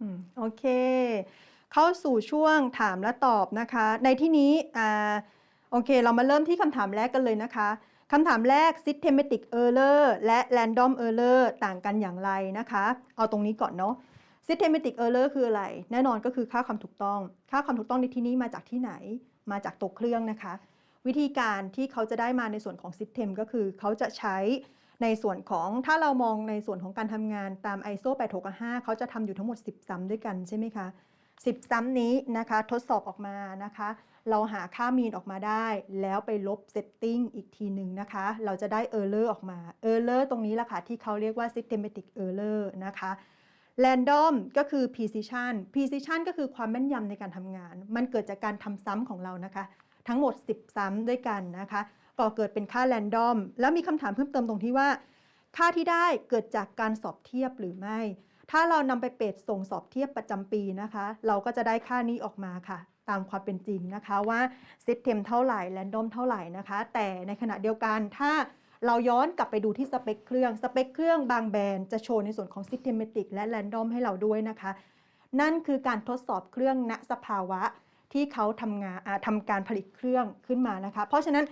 อืมโอเค เข้าสู่ช่วงถามและตอบนะคะ ในที่นี้อ่าโอเค เรามาเริ่มที่คำถามแรกกันเลยนะคะคำถามแรก systematic error และ random error ต่างกันอย่างไรนะคะ เอาตรงนี้ก่อนเนาะ systematic error คืออะไร แน่นอนก็คือค่าความถูกต้อง ค่าความถูกต้องในที่นี้มาจากที่ไหน มาจากตัวเครื่องนะคะ วิธีการที่เขาจะได้มาในส่วนของ system ก็คือเขาจะใช้ ในส่วนของถ้าเรามองในส่วนของการทำงานตาม ISO 8665เขาจะทำอยู่ทั้งหมด 10 ซ้ำด้วยกันใช่ไหมคะ10 ซ้ำนี้นะคะทดสอบออกมานะคะ เราหาค่ามีนออกมาได้ แล้วไปลบเซตติ้งอีกทีหนึ่งนะคะ เราจะได้ Error ออกมา Error ตรงนี้แหละค่ะ ที่เขาเรียกว่า Systematic Error นะคะ Random ก็คือ Precision Precision ก็คือความแม่นยำในการทำงาน มันเกิดจากการทำซ้ำของเรานะคะ ทั้งหมด 10 ซ้ำด้วยกันนะคะ ก่อเกิดเป็นค่า Random แล้วมีคำถามเพิ่มเติมตรงที่ว่า ค่าที่ได้เกิดจากการสอบเทียบหรือไม่ ถ้าเรานำไปเป็ดส่งสอบเทียบประจำปีนะคะ เราก็จะได้ค่านี้ออกมาค่ะ ตามความเป็นจริงนะคะว่า System เท่าไหร่ Random เท่าไหร่นะคะ แต่ในขณะเดียวกันถ้าเราย้อนกลับไปดูที่สเปคเครื่อง สเปคเครื่องบางแบรนด์จะโชว์ในส่วนของ Systematic และ Random ให้เราด้วยนะคะ นั่นคือการทดสอบเครื่องณสภาวะที่เขาทำงานทำการผลิตเครื่องขึ้นมานะคะ เพราะฉะนั้น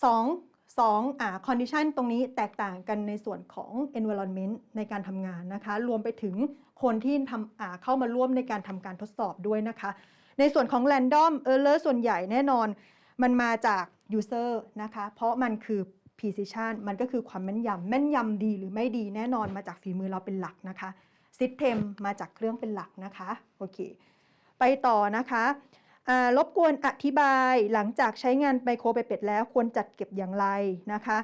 2 2อ่า condition ตรงนี้แตกต่างกันในส่วนของ environment ในการทำงานนะคะ รวมไปถึงคนที่ทำอ่าเข้ามาร่วมในการทำการทดสอบด้วยนะคะ ในส่วนของ random error ส่วนใหญ่แน่นอน มันมาจาก user นะคะ เพราะมันคือ precision มันก็คือความแม่นยำแม่นยำดีหรือไม่ดีแน่นอนมาจากฝีมือเราเป็นหลักนะคะ system มาจากเครื่องเป็นหลักนะคะ โอเค ไปต่อนะคะ รบกวนอธิบายหลังจากใช้งานไมโครไปเป็ดแล้วควรจัดเก็บอย่างไรนะคะ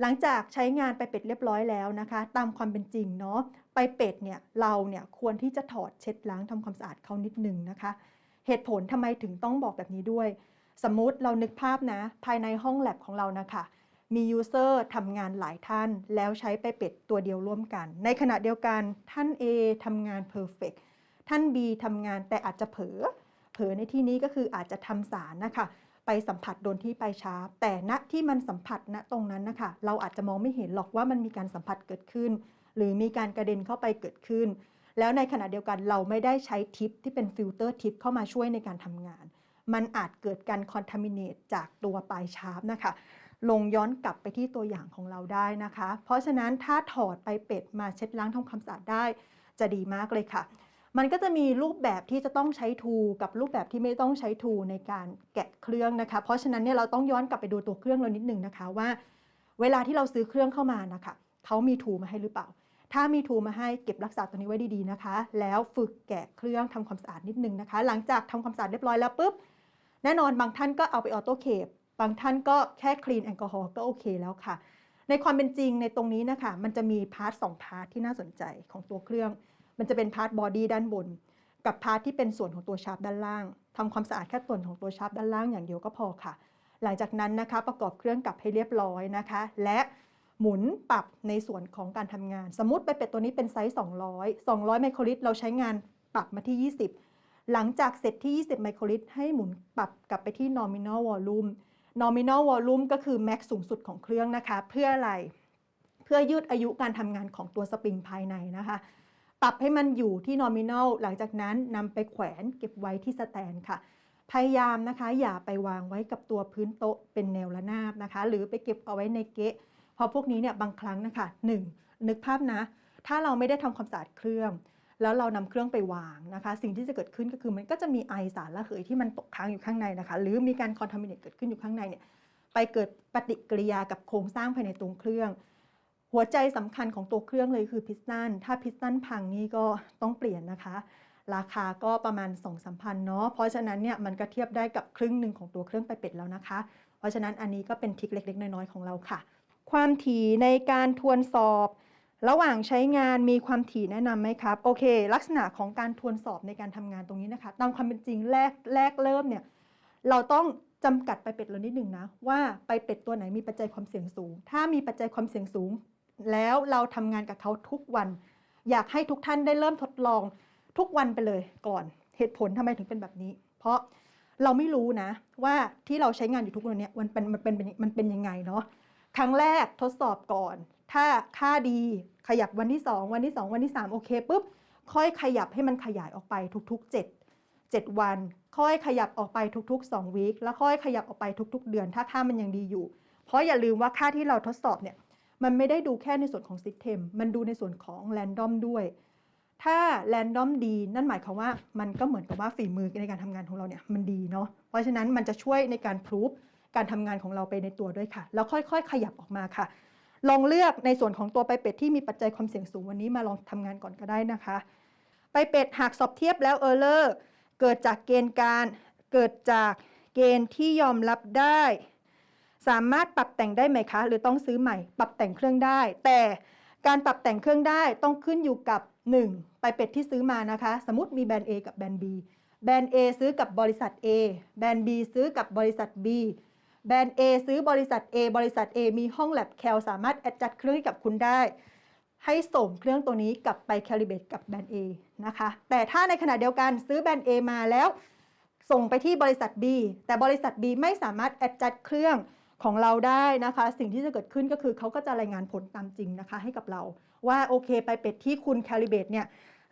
หลังจากใช้งานไปเป็ดเรียบร้อยแล้วนะคะ ตามความเป็นจริงเนาะไปเป็ดเนี่ยเราเนี่ยควรที่จะถอดเช็ดล้างทำความสะอาดเขานิดนึงนะคะ เหตุผลทำไมถึงต้องบอกแบบนี้ด้วย สมมุติเรานึกภาพนะ ภายในห้องแลบของเรานะคะมียูเซอร์ทำงานหลายท่าน แล้วใช้ไปเป็ดตัวเดียวร่วมกัน ในขณะเดียวกันท่าน A ทำงาน Perfect ท่าน B ทำงานแต่อาจจะเผลอ ลอในที่นี้ก็คืออาจจะทำสารนะคะ ไปสัมผัสโดนที่ปลายชาร์ปแต่ณที่มันสัมผัสณตรงนั้นนะคะ เราอาจจะมองไม่เห็นหรอกว่ามันมีการสัมผัสเกิดขึ้น หรือมีการกระเด็นเข้าไปเกิดขึ้น แล้วในขณะเดียวกันเราไม่ได้ใช้ทิปที่เป็นฟิลเตอร์ทิปเข้ามาช่วยในการทำงาน มันอาจเกิดการคอนทามิเนตจากตัวปลายชาร์ปนะคะลงย้อนกลับไปที่ตัวอย่างของเราได้นะคะ เพราะฉะนั้นถ้าถอดไปเป็ดมาเช็ดล้างทำความสะอาดได้ จะดีมากเลยค่ะ มันก็จะมีรูปแบบที่จะต้องใช้ทูกับรูปแบบที่ไม่ต้องใช้ทูในการแกะเครื่องนะคะ เพราะฉะนั้นเนี่ยเราต้องย้อนกลับไปดูตัวเครื่องเรานิดนึงนะคะว่า เวลาที่เราซื้อเครื่องเข้ามานะคะเขามีทูมาให้หรือเปล่า ถ้ามีทูมาให้เก็บรักษาตัวนี้ไว้ดีๆนะคะ แล้วฝึกแกะเครื่องทำความสะอาดนิดนึงนะคะ หลังจากทำความสะอาดเรียบร้อยแล้วปุ๊บแน่นอนบางท่านก็เอาไปออโต้เคปบางท่านก็แค่คลีนแอลกอฮอล์ก็โอเคแล้วค่ะ ในความเป็นจริงในตรงนี้นะคะมันจะมีพาร์ทสองพาร์ทที่น่าสนใจของตัวเครื่อง มันจะเป็นพาร์ทบอดี้ด้านบน กับพาร์ทที่เป็นส่วนของตัวชาร์ปด้านล่างทำความสะอาดแค่ส่วนของตัวชาร์ปด้านล่างอย่างเดียวก็พอค่ะ หลังจากนั้นนะคะประกอบเครื่องกลับให้เรียบร้อยนะคะ และหมุนปรับในส่วนของการทำงาน สมมติไปเป็ดตัวนี้เป็นไซส์ 200 200 ไมโครลิตรเราใช้งานปรับมาที่ 20 หลังจากเสร็จที่ 20 ไมโครลิตรให้หมุนปรับกลับไปที่ nominal volume nominal volume ก็คือ max สูงสุดของเครื่องนะคะ เพื่ออะไร เพื่อยืดอายุการทำงานของตัวสปริงภายในนะคะ ปรับให้มันอยู่ที่ nominal หลังจากนั้นนำไปแขวนเก็บไว้ที่สแตนค่ะ พยายามนะคะ อย่าไปวางไว้กับตัวพื้นโต๊ะเป็นแนวระนาบนะคะ หรือไปเก็บเอาไว้ในเกะเพราะพวกนี้เนี่ยบางครั้งนะคะหนึ่งนึกภาพนะ ถ้าเราไม่ได้ทำความสะอาดเครื่อง แล้วเรานำเครื่องไปวางนะคะ สิ่งที่จะเกิดขึ้นก็คือมันก็จะมีไอสารระเหยที่มันตกค้างอยู่ข้างในนะคะ หรือมีการคอนทามิเนตเกิดขึ้นอยู่ข้างในเนี่ยไปเกิดปฏิกิริยากับโครงสร้างภายในตัวเครื่อง หัวใจสำคัญของตัวเครื่องเลยคือพิสตัน ถ้าพิสตันพังนี่ก็ต้องเปลี่ยนนะคะ ราคาก็ประมาณ 2 3 0 0 0เนาะ เพราะฉะนั้นเนี่ยมันก็เทียบได้กับครึ่งหนึ่งของตัวเครื่องไปเป็ดแล้วนะคะ เพราะฉะนั้นอันนี้ก็เป็นทิคเล็ก ๆ น้อยๆของเราค่ะ ความถี่ในการทวนสอบ ระหว่างใช้งานมีความถี่แนะนำไหมครับ โอเค ลักษณะของการทวนสอบในการทำงานตรงนี้นะคะ ตามความเป็นจริงแรกแรกเริ่มเนี่ยเราต้องจำกัดไปเป็ดเรานิดหนึ่งนะว่าไปเป็ดตัวไหนมีปัจจัยความเสี่ยงสูง ถ้ามีปัจจัยความเสี่ยงสูง แล้วเราทำงานกับเขาทุกวัน อยากให้ทุกท่านได้เริ่มทดลองทุกวันไปเลยก่อน เหตุผลทำไมถึงเป็นแบบนี้ เพราะเราไม่รู้นะ ว่าที่เราใช้งานอยู่ทุกวันนี้มันเป็นมันเป็นมันเป็นยังไงเนาะครั้งแรกทดสอบก่อน ถ้าค่าดีขยับวันที่ 2 วันที่ 2 วันที่ 3 โอเคปุ๊บค่อยขยับให้มันขยายออกไปทุก ๆ 7 7 วัน ค่อยขยับออกไปทุก ๆ 2 วีคแล้วค่อยขยับออกไปทุก ๆ เดือน ถ้าค่ามันยังดีอยู่ เพราะอย่าลืมว่าค่าที่เราทดสอบเนี่ย มันไม่ได้ดูแค่ในส่วนของ System มันดูในส่วนของ Random ด้วย ถ้า Random ดีนั่นหมายความว่ามันก็เหมือนกับว่าฝีมือในการทำงานของเราเนี่ยมันดีเนาะเพราะฉะนั้นมันจะช่วยในการพรูฟการทำงานของเราไปในตัวด้วยค่ะ แล้วค่อยๆ ขยับออกมาค่ะ ลองเลือกในส่วนของตัวไปเป็ดที่มีปัจจัยความเสี่ยงสูงวันนี้มาลองทำงานก่อนก็ได้นะคะ ไปเป็ดหากสอบเทียบแล้วเออร์เลอร์เกิดจากเกณฑ์การเกิดจากเกณฑ์ที่ยอมรับได้ สามารถปรับแต่งได้ไหมคะ หรือต้องซื้อใหม่ ปรับแต่งเครื่องได้ แต่การปรับแต่งเครื่องได้ต้องขึ้นอยู่กับ 1. ไปเป็ดที่ซื้อมานะคะ สมมติมีแบรนด์ A กับแบรนด์ B แบรนด์ A ซื้อกับบริษัท A แบรนด์ B ซื้อกับบริษัท B แบรนด์ A ซื้อบริษัท A บริษัท A มีห้องแลบแคลสามารถแอดจัดเครื่องให้กับคุณได้ ให้ส่งเครื่องตัวนี้กลับไปแคลิเบตกับแบรนด์ A นะคะ แต่ถ้าในขณะเดียวกันซื้อแบรนด์ A มาแล้ว ส่งไปที่บริษัท B แต่บริษัท B ไม่สามารถแอดจัดเครื่อง ของเราได้นะคะ สิ่งที่จะเกิดขึ้นก็คือเขาก็จะรายงานผลตามจริงนะคะ ให้กับเรา ว่าโอเคไปเป็ดที่คุณแคลิเบตเนี่ย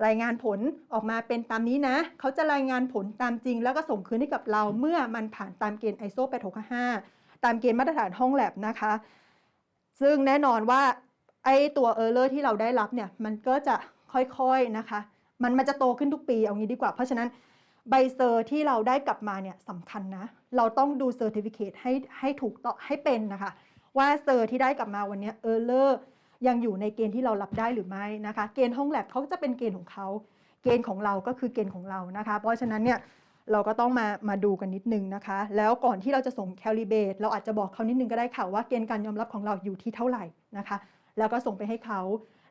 รายงานผลออกมาเป็นตามนี้นะ เขาจะรายงานผลตามจริง แล้วก็ส่งคืนให้กับเราเมื่อมันผ่านตามเกณฑ์ ISO 8655 ตามเกณฑ์มาตรฐานห้องแลบนะคะ ซึ่งแน่นอนว่าไอตัว Error ที่เราได้รับเนี่ย มันก็จะค่อยๆนะคะ มันมันจะโตขึ้นทุกปีเอางี้ดีกว่า เพราะฉะนั้น ใบเซอร์ที่เราได้กลับมาเนี่ยสำคัญนะ เราต้องดูเซอร์ติฟิเคให้ให้ถูกต้องให้เป็นนะคะ ว่าเซอร์ที่ได้กลับมาวันนี้เออร์เลอร์ยังอยู่ในเกณฑ์ที่เรารับได้หรือไม่นะคะ เกณฑ์ห้องแลบเขาจะเป็นเกณฑ์ของเขา เกณฑ์ของเราก็คือเกณฑ์ของเรานะคะ เพราะฉะนั้นเนี่ยเราก็ต้องมามาดูกันนิดนึงนะคะ แล้วก่อนที่เราจะส่งแคลิเบตเราอาจจะบอกเขานิดนึงก็ได้ค่ะว่าเกณฑ์การยอมรับของเราอยู่ที่เท่าไหร่นะคะ แล้วก็ส่งไปให้เขา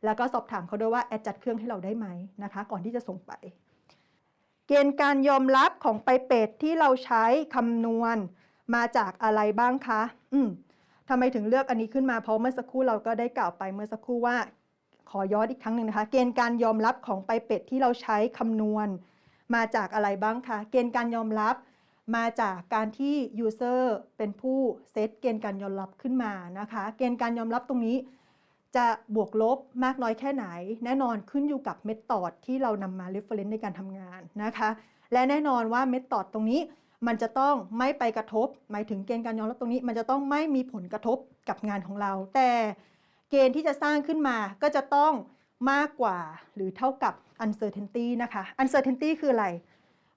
แล้วก็สอบถามเขาด้วยว่าแอดจัดเครื่องให้เราได้ไหมนะคะ ก่อนที่จะส่งไป เกณฑ์การยอมรับของไปเป็ดที่เราใช้คำนวณมาจากอะไรบ้างคะ อืมทำไมถึงเลือกอันนี้ขึ้นมาเพราะเมื่อสักครู่เราก็ได้กล่าวไปเมื่อสักครู่ว่า ขอย้อนอีกครั้งหนึ่งนะคะ เกณฑ์การยอมรับของไปเป็ดที่เราใช้คำนวณ มาจากอะไรบ้างคะ เกณฑ์การยอมรับมาจากการที่ user เป็นผู้เซตเกณฑ์การยอมรับขึ้นมานะคะ เกณฑ์การยอมรับตรงนี้ จะบวกลบมากน้อยแค่ไหน แน่นอนขึ้นอยู่กับเมธอดที่เรานำมา reference ในการทำงานนะคะ และแน่นอนว่าเมธอดตรงนี้มันจะต้องไม่ไปกระทบ หมายถึงเกณฑ์การยอมรับตรงนี้ มันจะต้องไม่มีผลกระทบกับงานของเรา แต่เกณฑ์ที่จะสร้างขึ้นมาก็จะต้องมากกว่าหรือเท่ากับ uncertainty นะคะ uncertainty คืออะไร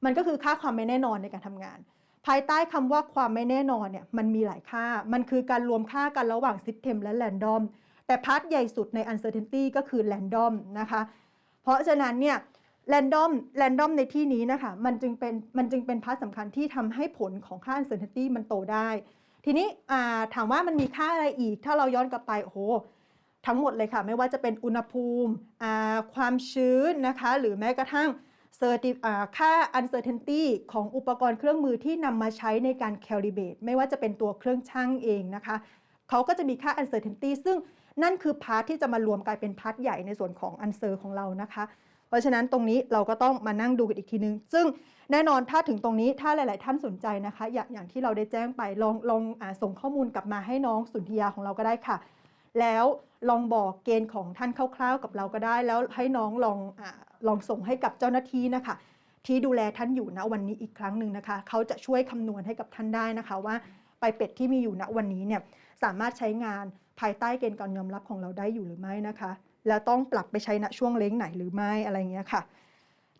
มันก็คือค่าความไม่แน่นอนในการทำงาน ภายใต้คำว่าความไม่แน่นอนเนี่ยมันมีหลายค่า มันคือการรวมค่ากันระหว่าง system และ random แต่พาร์ทใหญ่สุดใน uncertainty ก็คือ random นะคะ เพราะฉะนั้นเนี่ย random random ในที่นี้นะคะ มันจึงเป็นมันจึงเป็นพาร์ทสำคัญที่ทำให้ผลของค่า uncertainty มันโตได้ ทีนี้ถามว่ามันมีค่าอะไรอีก ถ้าเราย้อนกลับไปโอ้โหทั้งหมดเลยค่ะ ไม่ว่าจะเป็นอุณหภูมิความชื้นนะคะ หรือแม้กระทั่งค่า uncertainty ของอุปกรณ์เครื่องมือที่นำมาใช้ในการ calibrate ไม่ว่าจะเป็นตัวเครื่องช่างเองนะคะ เขาก็จะมีค่า uncertainty ซึ่ง นั่นคือพาร์ทที่จะมารวมกลายเป็นพาร์ทใหญ่ในส่วนของ answer ของเรานะคะ เพราะฉะนั้นตรงนี้เราก็ต้องมานั่งดูกันอีกทีนึง ซึ่งแน่นอนถ้าถึงตรงนี้ถ้าหลาย ๆ ท่านสนใจนะคะ อย่างอย่างที่เราได้แจ้งไปลองลองอส่งข้อมูลกลับมาให้น้องสุนทยาของเราก็ได้ค่ะ แล้วลองบอกเกณฑ์ของท่านคร่าว ๆ กับเราก็ได้ แล้วให้น้องลองอลองส่งให้กับเจ้าหน้าที่นะคะที่ดูแลท่านอยู่ณวันนี้อีกครั้งหนึ่งนะคะ เขาจะช่วยคำนวณให้กับท่านได้นะคะว่า ไปเป็ดที่มีอยู่ณวันนี้เนี่ยสามารถใช้งาน ภายใต้เกณฑ์การยอมรับของเราได้อยู่หรือไม่นะคะ แล้วต้องปรับไปใช้ณช่วงเล้งไหนหรือไม่อะไรเงี้ยค่ะ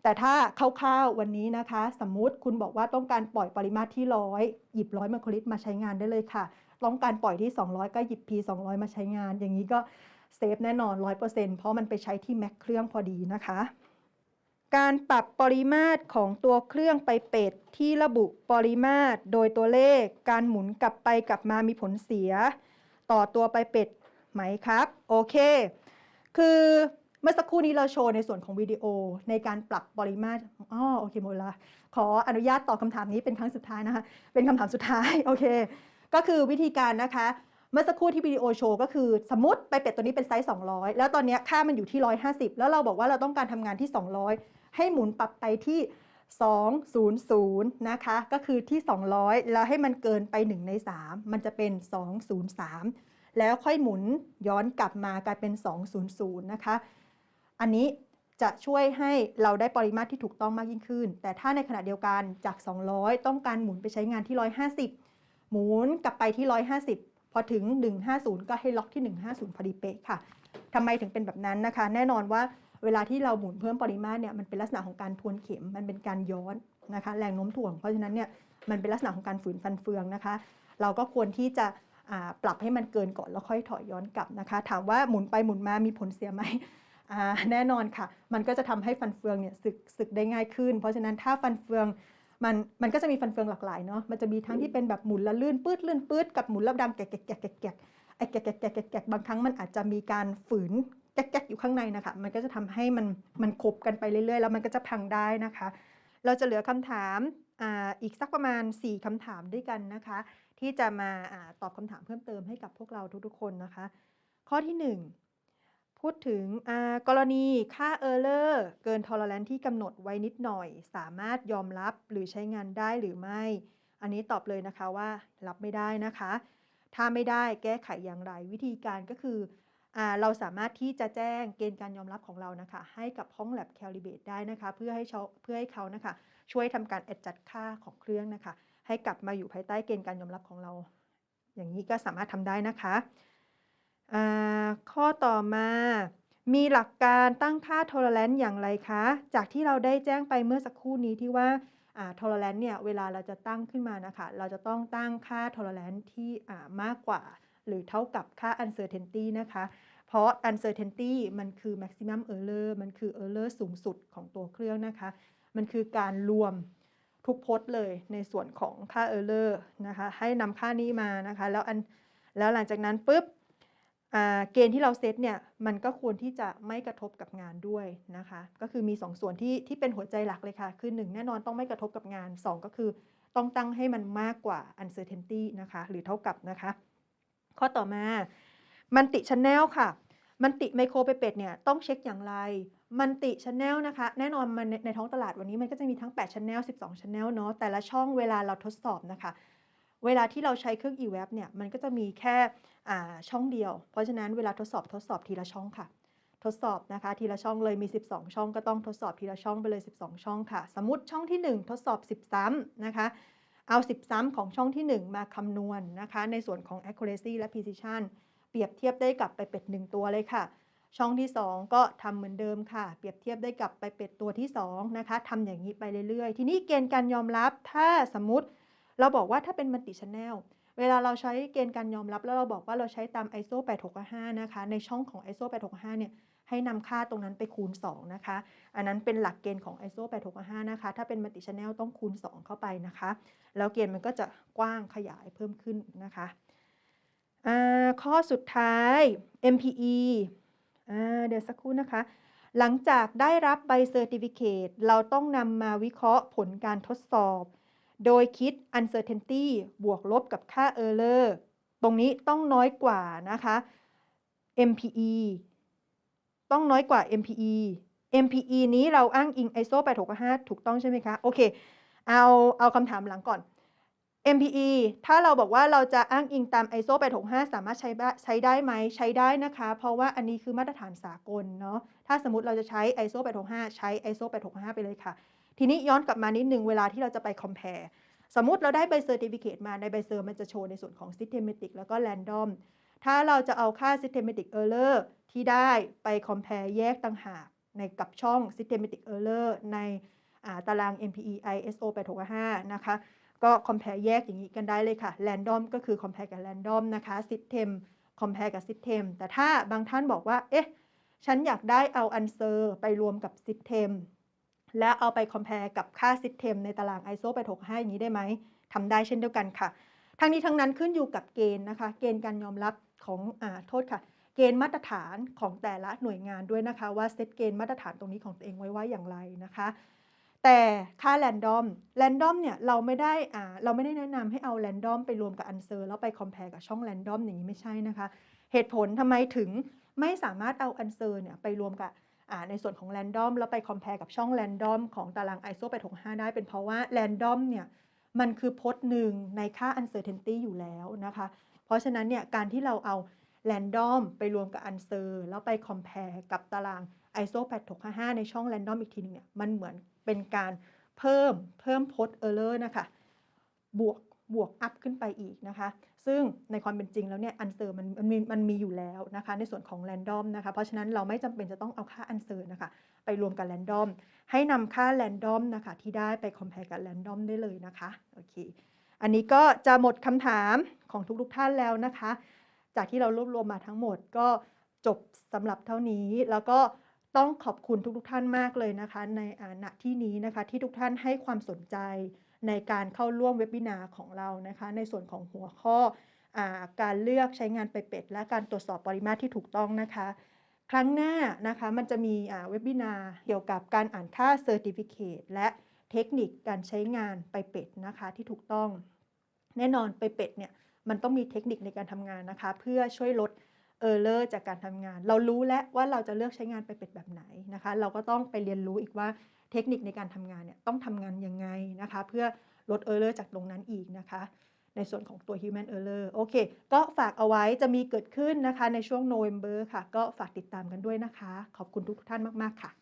แต่ถ้าคร่าวๆวันนี้นะคะ สมมุติคุณบอกว่าต้องการปล่อยปริมาตรที่ร้อยหยิบร้อยไมโครลิตรมาใช้งานได้เลยค่ะ ต้องการปล่อยที่ 200 ก็หยิบ P 200 มาใช้งาน อย่างนี้ก็เซฟแน่นอน 100%เพราะมันไปใช้ที่แม็กเครื่องพอดีนะคะการปรับปริมาตรของตัวเครื่องไปเป็ดที่ระบุปริมาตรโดยตัวเลข การหมุนกลับไปกลับมามีผลเสีย ต่อตัวไปเป็ดไหมครับ โอเค คือเมื่อสักครู่นี้เราโชว์ในส่วนของวิดีโอในการปรับปริมาตรอ๋อโอเคหมดละขออนุญาตตอบคำถามนี้เป็นครั้งสุดท้ายนะคะ เป็นคำถามสุดท้าย โอเค ก็คือวิธีการนะคะ เมื่อสักครู่ที่วิดีโอโชว์ก็คือสมมติไปเป็ดตัวนี้เป็นไซส์ 200 แล้วตอนนี้ค่ามันอยู่ที่ 150 แล้วเราบอกว่าเราต้องการทำงานที่ 200 ให้หมุนปรับไปที่ 200 นะคะ ก็คือที่ 200 แล้วให้มันเกินไป 1 ใน 3 มันจะเป็น 203 แล้วค่อยหมุนย้อนกลับมากลายเป็น 200 นะคะ อันนี้จะช่วยให้เราได้ปริมาตรที่ถูกต้องมากยิ่งขึ้น แต่ถ้าในขณะเดียวกันจาก 200 ต้องการหมุนไปใช้งานที่ 150 หมุนกลับไปที่ 150 พอถึง 150 ก็ให้ล็อกที่ 150 พอดีเป๊ะค่ะทำไมถึงเป็นแบบนั้นนะคะ แน่นอนว่า เวลาที่เราหมุนเพิ่มปริมาตรเนี่ยมันเป็นลักษณะของการทวนเข็มมันเป็นการย้อนนะคะแรงโน้มถ่วงเพราะฉะนั้นเนี่ยมันเป็นลักษณะของการฝืนฟันเฟืองนะคะ เราก็ควรที่จะปรับให้มันเกินก่อนแล้วค่อยถอยย้อนกลับนะคะ ถามว่าหมุนไปหมุนมามีผลเสียไหมแน่นอนค่ะ มันก็จะทำให้ฟันเฟืองเนี่ยสึกสึกได้ง่ายขึ้น เพราะฉะนั้นถ้าฟันเฟืองมันมันก็จะมีฟันเฟืองหลากหลายเนาะมันจะมีทั้งที่เป็นแบบหมุนแล้วลื่นปื้ดลื่นปื้ดกับหมุนแล้วดำแกะแกะแกะแกะแกะไอ้แกะแกะแกะแกะแกะบางครั้งมันอาจจะมีการฝืน แกะแกะอยู่ข้างในนะคะ มันก็จะทำให้มันมันขบกันไปเรื่อยๆ แล้วมันก็จะพังได้นะคะ เราจะเหลือคำถามอ,อีกสักประมาณ 4คำถามด้วยกันนะคะ ที่จะมาอาตอบคำถามเพิ่มเติมให้กับพวกเราทุกๆคนนะคะ ข้อที่ 1 พูดถึงกรณีค่า Error เลอร์เกิน tolerance ที่กำหนดไว้นิดหน่อย สามารถยอมรับหรือใช้งานได้หรือไม่ อันนี้ตอบเลยนะคะว่ารับไม่ได้นะคะ ถ้าไม่ได้แก้ไขอย่างไรวิธีการก็คือ เราสามารถที่จะแจ้งเกณฑ์การยอมรับของเรานะคะ ให้กับห้อง lab calibrate ได้นะคะ เพื่อให้เพื่อให้เขานะคะ ช่วยทำการ adjust ค่าของเครื่องนะคะ ให้กลับมาอยู่ภายใต้เกณฑ์การยอมรับของเรา อย่างนี้ก็สามารถทำได้นะคะข้อต่อมามีหลักการตั้งค่า tolerance อย่างไรคะ จากที่เราได้แจ้งไปเมื่อสักครู่นี้ที่ว่า tolerance เนี่ยเวลาเราจะตั้งขึ้นมานะคะ เราจะต้องตั้งค่า tolerance ที่มากกว่า หรือเท่ากับค่า uncertainty นะคะ เพราะ uncertainty มันคือ maximum error มันคือ error สูงสุดของตัวเครื่องนะคะ มันคือการรวมทุกพจน์เลยในส่วนของค่า error นะคะ ให้นำค่านี้มานะคะ แล้วอันแล้วหลังจากนั้นปุ๊บเกณฑ์ที่เราเซตเนี่ยมันก็ควรที่จะไม่กระทบกับงานด้วยนะคะ ก็คือมี 2ส่วนที่ที่เป็นหัวใจหลักเลยค่ะ คือ 1 แน่นอนต้องไม่กระทบกับงาน 2 ก็คือต้องตั้งให้มันมากกว่า uncertainty นะคะ หรือเท่ากับนะคะ ข้อต่อมา มันติชแนลค่ะ มันติไมโครเปเปตเนี่ยต้องเช็คอย่างไร มันติชแนลนะคะ แน่นอนมันในในท้องตลาดวันนี้มันก็จะมีทั้ง8ชแนล12ชแนลเนาะ แต่ละช่องเวลาเราทดสอบนะคะ เวลาที่เราใช้เครื่อง eWeb เนี่ย มันก็จะมีแค่ช่องเดียว เพราะฉะนั้นเวลาทดสอบทดสอบทีละช่องค่ะ ทดสอบนะคะ ทีละช่องเลยมี 12 ช่องก็ต้องทดสอบทีละช่องไปเลย 12 ช่องค่ะ สมมติช่องที่ 1 ทดสอบ 10 ซ้ำนะคะ เอา10ซ้ำของช่องที่ 1 มาคำนวณนะคะ ในส่วนของ accuracy และ precision เปรียบเทียบได้กับไปเป็ด 1 ตัวเลยค่ะ ช่องที่ 2 ก็ทำเหมือนเดิมค่ะ เปรียบเทียบได้กับไปเป็ดตัวที่ 2 นะคะทำอย่างนี้ไปเรื่อยๆ ทีนี้เกณฑ์การยอมรับถ้าสมมติ เราบอกว่าถ้าเป็นมัลติชแนลเวลาเราใช้เกณฑ์การยอมรับแล้วเราบอกว่าเราใช้ตาม ISO 8655 นะคะ ในช่องของ ISO 8655 เนี่ย ให้นำค่าตรงนั้นไปคูณ 2 นะคะ อันนั้นเป็นหลักเกณฑ์ของ ISO 8655 นะคะ ถ้าเป็นมัลติชแนลต้องคูณ 2 เข้าไปนะคะ แล้วเกณฑ์มันก็จะกว้างขยายเพิ่มขึ้นนะคะข้อสุดท้าย MPE เดี๋ยวสักครู่นะคะ หลังจากได้รับใบเซอร์ติฟิเคตเราต้องนำมาวิเคราะห์ผลการทดสอบ โดยคิด uncertainty บวกลบกับค่า error ตรงนี้ต้องน้อยกว่านะคะ MPE ต้องน้อยกว่า MPE MPE นี้เราอ้างอิง ISO 8655ถูกต้องใช่ไหมคะ โอเค เอาเอาคำถามหลังก่อน MPE ถ้าเราบอกว่าเราจะอ้างอิงตาม ISO 865 สามารถใช้ใช้ได้ไหม ใช้ได้นะคะ เพราะว่าอันนี้คือมาตรฐานสากลเนาะ ถ้าสมมติเราจะใช้ ISO 865 ใช้ ISO 865 ไปเลยค่ะ ทีนี้ย้อนกลับมานิดนึงเวลาที่เราจะไป compare สมมติเราได้ใบเซอร์ติฟิเคตมาในใบเซอร์มันจะโชว์ในส่วนของ systematic แล้วก็ random ถ้าเราจะเอาค่า systematic error ที่ได้ไป compare แยกต่างหากในกับช่อง systematic error ในาตาราง MPE ISO 865นะคะ ก็ compare แยกอย่างนี้กันได้เลยค่ะ random ก็คือ compare กับ random นะคะ system compare กับ system แต่ถ้าบางท่านบอกว่า เอ๊ะ ฉันอยากได้เอา answer ไปรวมกับ system และเอาไป compare กับค่า system ในตาราง ISO 865อย่างนี้ได้ไหมทำได้เช่นเดียวกันค่ะ ทั้งนี้ทั้งนั้นขึ้นอยู่กับเกณฑ์นะคะ เกณฑ์การยอมรับ ของอ่าโทษค่ะ เกณฑ์มาตรฐานของแต่ละหน่วยงานด้วยนะคะ ว่าเซตเกณฑ์มาตรฐานตรงนี้ของตัวเองไว้ว่าอย่างไรนะคะ แต่ค่า random random เนี่ยเราไม่ได้อ่าเราไม่ได้แนะนำให้เอา random ไปรวมกับ answer แล้วไป compare กับช่อง random อย่างนี้ไม่ใช่นะคะ เหตุผลทำไมถึงไม่สามารถเอา answer เนี่ยไปรวมกับอ่าในส่วนของ random แล้วไป compare กับช่อง random ของตาราง ISO 865 ได้เป็นเพราะว่า random เนี่ยมันคือพจน์หนึ่งในค่า uncertainty อยู่แล้วนะคะ ราะฉะนั้นเนี่ยการที่เราเอา random ไปรวมกับ answer แล้วไป compare กับตาราง ISO 8655 ในช่อง random อีกทีหนึงเนี่ยมันเหมือนเป็นการเพิ่มเพิ่ม post error นะคะบวกบวกอัพขึ้นไปอีกนะคะ ซึ่งในความเป็นจริงแล้วเนี่ย answer มันมันมีมันมีอยู่แล้วนะคะ ในส่วนของ random นะคะ เพราะฉะนั้นเราไม่จำเป็นจะต้องเอาค่า answer นะคะ ไปรวมกับ random ให้นำค่า random นะคะ ที่ได้ไป compare กับ random ได้เลยนะคะโอเค อันนี้ก็จะหมดคำถามของทุกๆท่านแล้วนะคะ จากที่เรารวบรวมมาทั้งหมดก็จบสำหรับเท่านี้แล้วก็ต้องขอบคุณทุกๆท่านมากเลยนะคะ ในอาณที่นี้นะคะที่ทุกท่านให้ความสนใจในการเข้าร่วมเว็บ i นาร์ของเรานะคะ ในส่วนของหัวข้ออการเลือกใช้งานไปเป็ด และการตรวจสอบปริมาตรที่ถูกต้องนะคะ ครั้งหน้านะคะมันจะมีเว็บ i นาร์เกี่ยวกับการอ่านค่า Certificate และ เทคนิคการใช้งานไปเป็ดนะคะที่ถูกต้อง แน่นอนไปเป็ดเนี่ยมันต้องมีเทคนิคในการทำงานนะคะ เพื่อช่วยลดเออร์เลอร์จากการทำงาน เรารู้แล้วว่าเราจะเลือกใช้งานไปเป็ดแบบไหนนะคะ เราก็ต้องไปเรียนรู้อีกว่าเทคนิคในการทำงานเนี่ยต้องทำงานยังไงนะคะ เพื่อลดเออร์เลอร์จากตรงนั้นอีกนะคะในส่วนของตัว human error โอเค ก็ฝากเอาไว้จะมีเกิดขึ้นนะคะในช่วง November ค่ะ ก็ฝากติดตามกันด้วยนะคะ ขอบคุณทุกท่านมาก ๆ ค่ะ